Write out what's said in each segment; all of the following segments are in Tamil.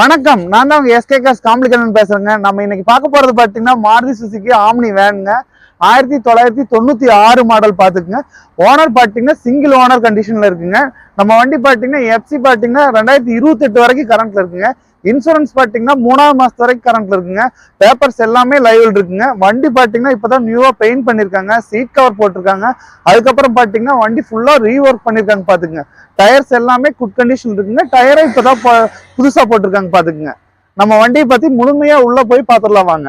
வணக்கம். நான் தான் உங்க எஸ்கே காஸ் காம்ப்ளிகேஷன் பேசுறேங்க. நம்ம இன்னைக்கு பார்க்க போறது பாத்தீங்கன்னா மாருதி சுசுகி ஆம்னி வேனுங்க. ஆயிரத்தி தொள்ளாயிரத்தி தொண்ணூத்தி ஆறு மாடல் பாத்துக்குங்க ஓனர் பாத்தீங்கன்னா சிங்கிள் ஓனர் கண்டிஷன்ல இருக்குங்க. நம்ம வண்டி பாத்தீங்கன்னா எஃப்சி பாத்தீங்கன்னா ரெண்டாயிரத்தி இருபத்தி எட்டு வரைக்கும் கரண்ட்ல இருக்குங்க. இன்சூரன்ஸ் பார்த்தீங்கன்னா மூணாவது மாதத்து வரைக்கும் கரண்ட்ல இருக்குங்க. பேப்பர்ஸ் எல்லாமே லைவில் இருக்குங்க. வண்டி பார்த்தீங்கன்னா இப்போ தான் நியூவாக பெயிண்ட் பண்ணியிருக்காங்க சீட் கவர் போட்டிருக்காங்க. அதுக்கப்புறம் பார்த்தீங்கன்னா வண்டி ஃபுல்லாக ரீஒர்க் பண்ணியிருக்காங்க பார்த்துங்க டயர்ஸ் எல்லாமே குட் கண்டிஷன் இருக்குங்க. டயரை இப்போ தான் புதுசாக போட்டிருக்காங்க பாத்துக்குங்க. நம்ம வண்டியை பற்றி முழுமையாக உள்ளே போய் பாத்துடலாம் வாங்க.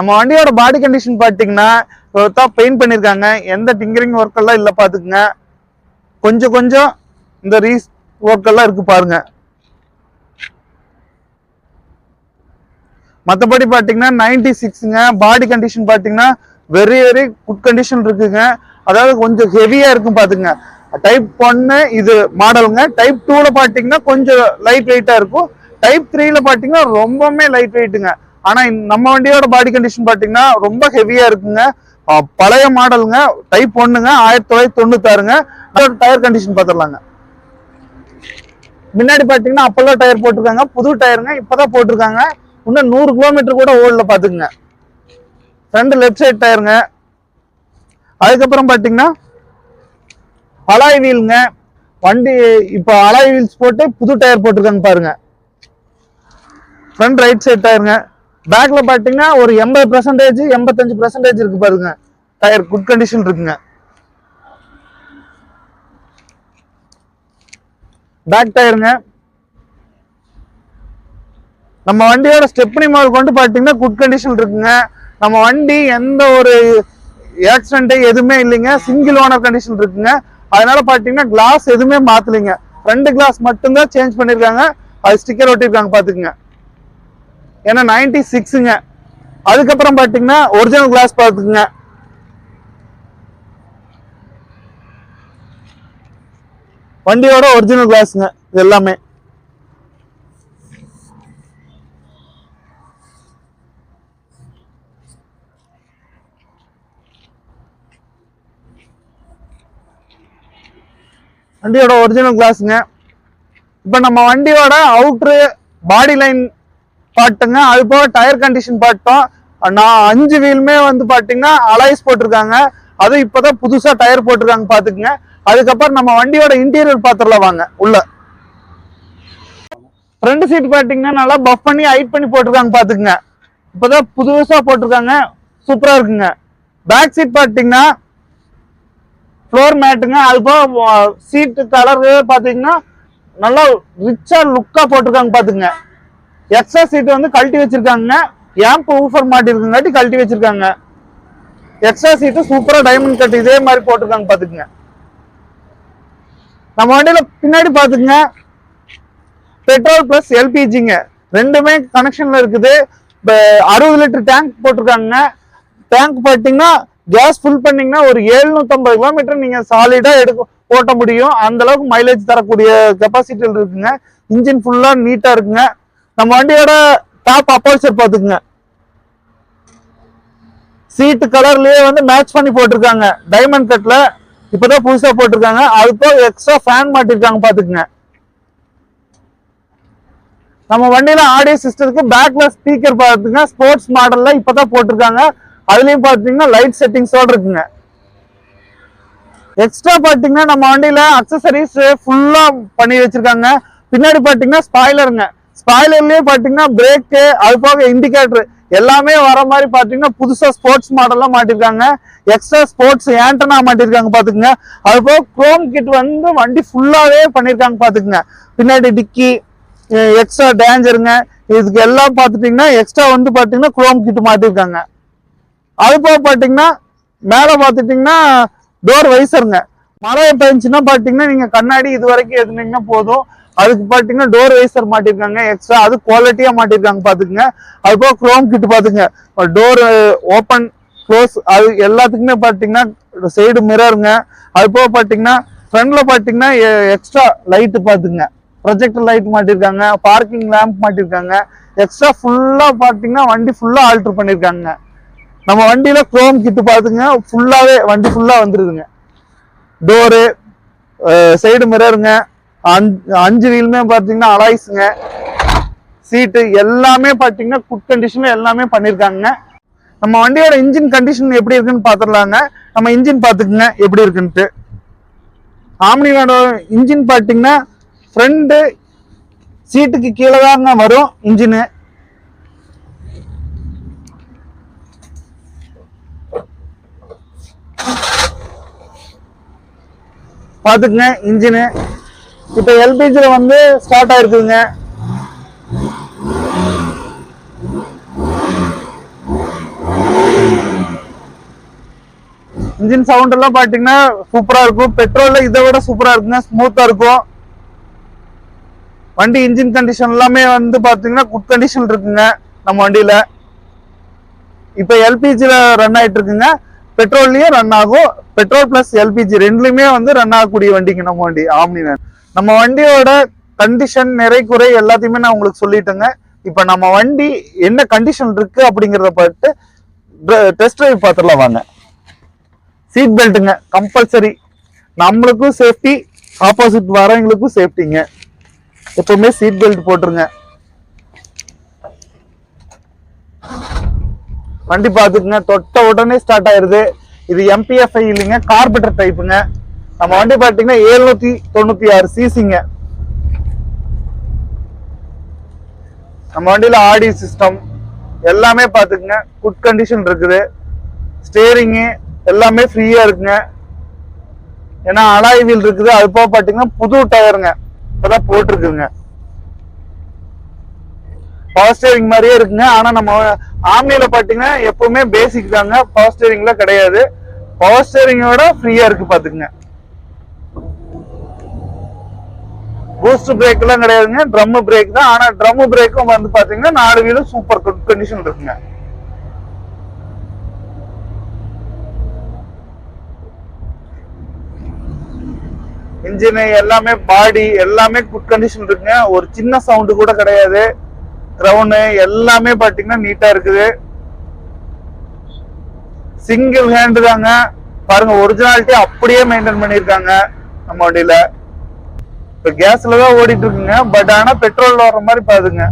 நம்ம வண்டியோட பாடி கண்டிஷன் பார்த்தீங்கன்னா பெயிண்ட் பண்ணியிருக்காங்க எந்த டிங்கரிங் ஒர்க் எல்லாம் இல்லை பார்த்துக்குங்க கொஞ்சம் கொஞ்சம் இந்த ரீஸ் ஒர்க் எல்லாம் இருக்கு பாருங்க. மற்றபடி பார்த்தீங்கன்னா நைன்டி சிக்ஸுங்க பாடி கண்டிஷன் பார்த்தீங்கன்னா வெரி வெரி குட் கண்டிஷன் இருக்குங்க. அதாவது கொஞ்சம் ஹெவியாக இருக்கும் பார்த்துங்க டைப் ஒன்னு இது மாடலுங்க டைப் டூவில் பார்த்தீங்கன்னா கொஞ்சம் லைட் வெயிட்டாக இருக்கும் டைப் த்ரீல பார்த்தீங்கன்னா ரொம்பவுமே லைட் வெயிட்டுங்க ஆனா நம்ம வண்டியோட பாடி கண்டிஷன் பாத்தீங்கன்னா ரொம்ப ஹெவியா இருக்குங்க. பழைய மாடலுங்க டைப் ஒண்ணுங்க ஆயிரத்தி தொள்ளாயிரத்தி தொண்ணூத்தாறுங்க. டயர் கண்டிஷன் பார்த்துடலாங்க முன்னாடி பாத்தீங்கன்னா அப்போல்லாம் டயர் போட்டிருக்காங்க. புது டயருங்க இப்பதான் போட்டிருக்காங்க. இன்னும் நூறு கிலோமீட்டர் கூட ஓடல பாத்துக்குங்க. ஃப்ரண்ட் லெஃப்ட் சைடு டயருங்க அதுக்கப்புறம் பாத்தீங்கன்னா அலாய் வீலுங்க வண்டி இப்போ அலாய் வீல்ஸ் போட்டு புது டயர் போட்டிருக்காங்க பாருங்க. ஃப்ரண்ட் ரைட் சைடு டயருங்க பேக்ல பாத்தீங்கன்னா ஒரு எண்பது பர்சன்டேஜ் எண்பத்தஞ்சு பர்சன்டேஜ் இருக்கு பாருங்க. டயர் குட் கண்டிஷன் இருக்குங்க. பேக் டயருங்க நம்ம வண்டியோட ஸ்டெப்னி மால் கொண்டு பாத்தீங்கன்னா குட் கண்டிஷன் இருக்குங்க. நம்ம வண்டி எந்த ஒரு ஆக்சிடென்ட் எதுவுமே இல்லைங்க. சிங்கிள் ஓனர் கண்டிஷன் இருக்குங்க. அதனால பாத்தீங்கன்னா கிளாஸ் எதுவுமே மாத்தலைங்க. ரெண்டு கிளாஸ் மட்டும்தான் சேஞ்ச் பண்ணிருக்காங்க. அது ஸ்டிக்கர் ஒட்டிருக்காங்க பாத்துக்குங்க. ஏன்னா நைன்டி சிக்ஸுங்க அதுக்கப்புறம் பாத்தீங்கன்னா ஒரிஜினல் கிளாஸ் பாத்துக்குங்க வண்டியோட ஒரிஜினல் கிளாஸுங்க இது எல்லாமே. வண்டியோட ஒரிஜினல் கிளாஸுங்க இப்போ நம்ம வண்டியோட அவுட்ரு பாடி லைன் பாட்டுங்க. அது போக டயர் கண்டிஷன் பாட்டோம். நான் அஞ்சு வீலுமே வந்து பாத்தீங்கன்னா அலைஸ் போட்டிருக்காங்க. அதுவும் இப்பதான் புதுசா டயர் போட்டிருக்காங்க பார்த்துக்குங்க அதுக்கப்புறம் நம்ம வண்டியோட இன்டீரியர் பாத்திரலாம் வாங்க. உள்ள. ஃப்ரண்ட் சீட் பாத்தீங்கன்னா நல்லா பஃப் பண்ணி ஹைட் பண்ணி போட்டிருக்காங்க பாத்துக்குங்க. இப்பதான் புதுசா போட்டிருக்காங்க. சூப்பரா இருக்குங்க. பேக் சீட் பாத்தீங்கன்னா ஃப்ளோர் மேட்டுங்க அது போக சீட்டு கலரு பாத்தீங்கன்னா நல்லா ரிச்சா லுக்கா போட்டிருக்காங்க பார்த்துக்குங்க எக்ஸ்ட்ரா சீட் வந்து கழட்டி வச்சிருக்காங்க. ஏம்ப் ஊஃபர் மாட்டிருக்குங்காட்டி கழட்டி வச்சிருக்காங்க. எக்ஸ்ட்ரா சீட்டு சூப்பராக டைமண்ட் கட் இதே மாதிரி போட்டிருக்காங்க பார்த்துக்குங்க நம்ம வண்டியில் பின்னாடி பார்த்துக்குங்க பெட்ரோல் ப்ளஸ் எல்பிஜிங்க ரெண்டுமே கனெக்ஷனில் இருக்குது. இப்போ அறுபது லிட்டர் டேங்க் போட்டிருக்காங்க. டேங்க் பார்த்தீங்கன்னா கேஸ் ஃபுல் பண்ணீங்கன்னா ஒரு 750 கிலோமீட்டர் நீங்கள் சாலிடாக எடுக்க ஓட்ட முடியும். அந்த அளவுக்கு மைலேஜ் தரக்கூடிய கெப்பாசிட்டியில் இருக்குங்க. இன்ஜின் ஃபுல்லாக நீட்டாக இருக்குங்க. நம்ம வண்டியோட டாப் அப்போல்சர் பார்த்துக்குங்க. சீட்டு கலர்லயே வந்து மேட்ச் பண்ணி போட்டிருக்காங்க. டைமண்ட் கட்ல இப்பதான் புதுசா போட்டிருக்காங்க. அது போக எக்ஸ்ட்ரா ஃபேன் மாட்டிருக்காங்க பாத்துக்குங்க நம்ம வண்டியில ஆடியோ சிஸ்டத்துக்கு பேக்ல ஸ்பீக்கர் பாத்துங்க ஸ்போர்ட்ஸ் மாடல்ல இப்பதான் போட்டிருக்காங்க. அதுலயும் பாத்தீங்கன்னா லைட் செட்டிங்ஸோட இருக்குங்க. எக்ஸ்ட்ரா பாத்தீங்கன்னா நம்ம வண்டியில அக்சசரிஸ் ஃபுல்லா பண்ணி வச்சிருக்காங்க. பின்னாடி பாத்தீங்கன்னா ஸ்பாய்லருங்க ஸ்பாய்லர்லயே பாத்தீங்கன்னா பிரேக்கு அது போக இண்டிகேட்டர் எல்லாமே வர மாதிரி பாத்தீங்கன்னா புதுசா ஸ்போர்ட்ஸ் மாடல்லாம் மாட்டிருக்காங்க. எக்ஸ்ட்ரா ஸ்போர்ட்ஸ் ஏண்டனா மாட்டிருக்காங்க பாத்துக்கோங்க. அது போக குரோம் கிட் வந்து வண்டி ஃபுல்லாவே பண்ணிருக்காங்க பாத்துக்கோங்க. பின்னாடி டிக்கி எக்ஸ்ட்ரா டேஞ்சருங்க இதுக்கு எல்லாம் பார்த்துட்டிங்கன்னா எக்ஸ்ட்ரா வந்து பார்த்தீங்கன்னா குரோம் கிட் மாட்டிருக்காங்க. அது போக பார்த்தீங்கன்னா மேலே பார்த்துட்டிங்கன்னா டோர் வைசருங்க மழை பெஞ்சுன்னா பார்த்தீங்கன்னா நீங்க கண்ணாடி இது வரைக்கும் எதுனீங்கன்னா போதும். அதுக்கு பார்த்தீங்கன்னா டோர் வைசர் மாட்டிருக்காங்க. எக்ஸ்ட்ரா அது குவாலிட்டியா மாட்டிருக்காங்க பாத்துக்கங்க. அது போக குரோம் கிட் பாத்துங்க டோர் ஓப்பன் க்ளோஸ் அது எல்லாத்துக்குமே பார்த்தீங்கன்னா சைடு மிரருங்க அது போக பார்த்தீங்கன்னா ஃப்ரண்ட்ல பாத்தீங்கன்னா எக்ஸ்ட்ரா லைட்டு பாத்துங்க ப்ரொஜெக்டர் லைட் மாட்டிருக்காங்க. பார்க்கிங் லேம்ப் மாட்டிருக்காங்க. எக்ஸ்ட்ரா ஃபுல்லா பார்த்தீங்கன்னா வண்டி ஃபுல்லா ஆல்டர் பண்ணிருக்காங்க. நம்ம வண்டியில குரோம் கிட்டு பாத்துங்க ஃபுல்லாவே வண்டி ஃபுல்லா வந்துருதுங்க. டோரு சைடு மிரருங்க அஞ்சு வீலுமே பார்த்தீங்கன்னா அலாய்ஸுங்க. சீட்டு எல்லாமே பார்த்தீங்கன்னா குட் கண்டிஷனில் எல்லாமே பண்ணியிருக்காங்க நம்ம வண்டியோட இன்ஜின் கண்டிஷன் எப்படி இருக்குன்னு பார்த்துடலாங்க நம்ம இன்ஜின் பார்த்துக்குங்க எப்படி இருக்குன்ட்டு. ஆம்னியோட இன்ஜின் பார்த்தீங்கன்னா ஃப்ரண்ட்டு சீட்டுக்கு கீழே தாங்க வரும் இன்ஜினு பார்த்துக்குங்க இன்ஜினு இப்போ எல்பிஜியில் வந்து ஸ்டார்ட் ஆயிருக்குதுங்க. இன்ஜின் சவுண்ட் எல்லாம் பார்த்தீங்கன்னா சூப்பராக இருக்கும். பெட்ரோலில் இதை விட சூப்பராக இருக்குங்க. ஸ்மூத்தாக இருக்கும். வண்டி இன்ஜின் கண்டிஷன் எல்லாமே வந்து பார்த்தீங்கன்னா குட் கண்டிஷன் இருக்குங்க நம்ம வண்டியில். இப்போ எல்பிஜியில் ரன் ஆயிட்டு இருக்குங்க. பெட்ரோல்லையும் ரன் ஆகும். பெட்ரோல் பிளஸ் எல்பிஜி ரெண்டுலையுமே வந்து ரன் ஆகக்கூடிய வண்டிங்க நம்ம வண்டி ஆம்னி வேன் நம்ம வண்டியோட கண்டிஷன் நிறை குறை எல்லாத்தையுமே நான் உங்களுக்கு சொல்லிட்டேங்க. இப்ப நம்ம வண்டி என்ன கண்டிஷன் இருக்கு அப்படிங்கறத பார்த்து டெஸ்ட் டிரைவ் பார்த்துடலாம் வாங்க. சீட் பெல்ட்டுங்க கம்பல்சரி நம்மளுக்கும் சேஃப்டி ஆப்போசிட் வரவங்களுக்கும் சேஃப்டிங்க எப்பவுமே சீட் பெல்ட் போட்டுருங்க. வண்டி பார்த்துக்குங்க தொட்ட உடனே ஸ்டார்ட் ஆயிருது. இது எம்பிஎஃப்ஐ இல்லைங்க கார்பெட்டர் டைப்புங்க நம்ம வண்டி பார்த்தீங்கன்னா எழுநூத்தி தொண்ணூத்தி ஆறு சிசிங்க. நம்ம வண்டியில ஆடி சிஸ்டம் எல்லாமே பார்த்துக்குங்க குட் கண்டிஷன் இருக்குது. ஸ்டேரிங்கு எல்லாமே ஃப்ரீயா இருக்குங்க. ஏன்னா அலாய் வீல் இருக்குது. அது போக பாத்தீங்கன்னா புது டயருங்க இப்பதான் போட்டிருக்குங்க. பவர் ஸ்டேரிங் மாதிரியே இருக்குங்க. ஆனா நம்ம ஆம்னியில பாத்தீங்கன்னா எப்பவுமே பேசிக் தாங்க. பவர் ஸ்டேரிங்ல கிடையாது. பவர் ஸ்டேரிங்கோட ஃப்ரீயா இருக்கு பார்த்துக்குங்க பூஸ்ட் பிரேக் எல்லாம் கிடையாதுங்க. ட்ரம் பிரேக் தான். ஆனா ட்ரம் பிரேக்கும் வந்து பாத்தீங்கன்னா நாலு வீலும் சூப்பர் கண்டிஷன் இருக்குங்க. இன்ஜின் எல்லாமே பாடி எல்லாமே குட் கண்டிஷன் இருக்குங்க. ஒரு சின்ன சவுண்டு கூட கிடையாது. கிரவுண்டு எல்லாமே பாத்தீங்கன்னா நீட்டா இருக்குது. சிங்கிள் ஹேண்டு தாங்க. பாருங்க ஒரிஜினாலிட்டி அப்படியே மெயின்டைன் பண்ணியிருக்காங்க. நம்ம வண்டியில. இப்ப கேஸ்ல தான் ஓடிட்டு இருக்குங்க பட் ஆனா பெட்ரோல் வர்ற மாதிரி பாருங்க.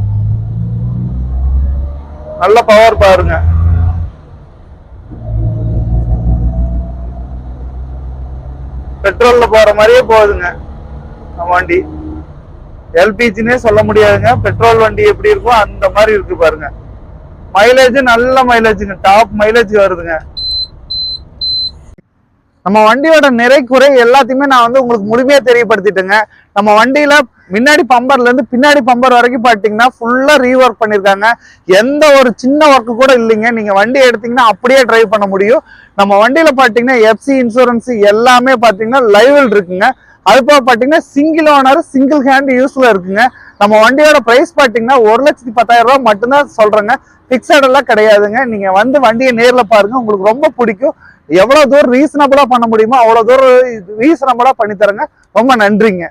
நல்ல பவர் பாருங்க. பெட்ரோல்ல போற மாதிரியே போகுதுங்க. வண்டி. எல்பிஜினே சொல்ல முடியாதுங்க. பெட்ரோல் வண்டி எப்படி இருக்கும் அந்த மாதிரி இருக்கு பாருங்க. மைலேஜ் நல்ல மைலேஜுங்க டாப் மைலேஜ் வருதுங்க. நம்ம வண்டியோட நிறை குறை எல்லாத்தையுமே நான் வந்து உங்களுக்கு முழுமையா தெரியப்படுத்திட்டேங்க. நம்ம வண்டியில முன்னாடி பம்பர்ல இருந்து பின்னாடி பம்பர் வரைக்கும் பாத்தீங்கன்னா ஃபுல்லா ரீஒர்க் பண்ணிருக்காங்க. எந்த ஒரு சின்ன ஒர்க்கு கூட இல்லைங்க. நீங்க வண்டி எடுத்தீங்கன்னா அப்படியே டிரைவ் பண்ண முடியும். நம்ம வண்டியில பாத்தீங்கன்னா எஃப்சி இன்சூரன்ஸ் எல்லாமே பாத்தீங்கன்னா லைவில் இருக்குங்க. அது போக பாத்தீங்கன்னா சிங்கிள் ஓனர் சிங்கிள் ஹேண்ட் யூஸ்ல இருக்குங்க. நம்ம வண்டியோட பிரைஸ் பாத்தீங்கன்னா ஒரு லட்சத்தி பத்தாயிரம் ரூபாய் மட்டும்தான் சொல்றேங்க. பிக்சட் எல்லாம் கிடையாதுங்க. நீங்க வந்து வண்டியை நேர்ல பாருங்க. உங்களுக்கு ரொம்ப பிடிக்கும். எவ்வளவு தூரம் ரீசனபிளா பண்ண முடியுமோ அவ்வளவு தூரம் ரீசனபிளா பண்ணி தரங்க ரொம்ப நன்றிங்க.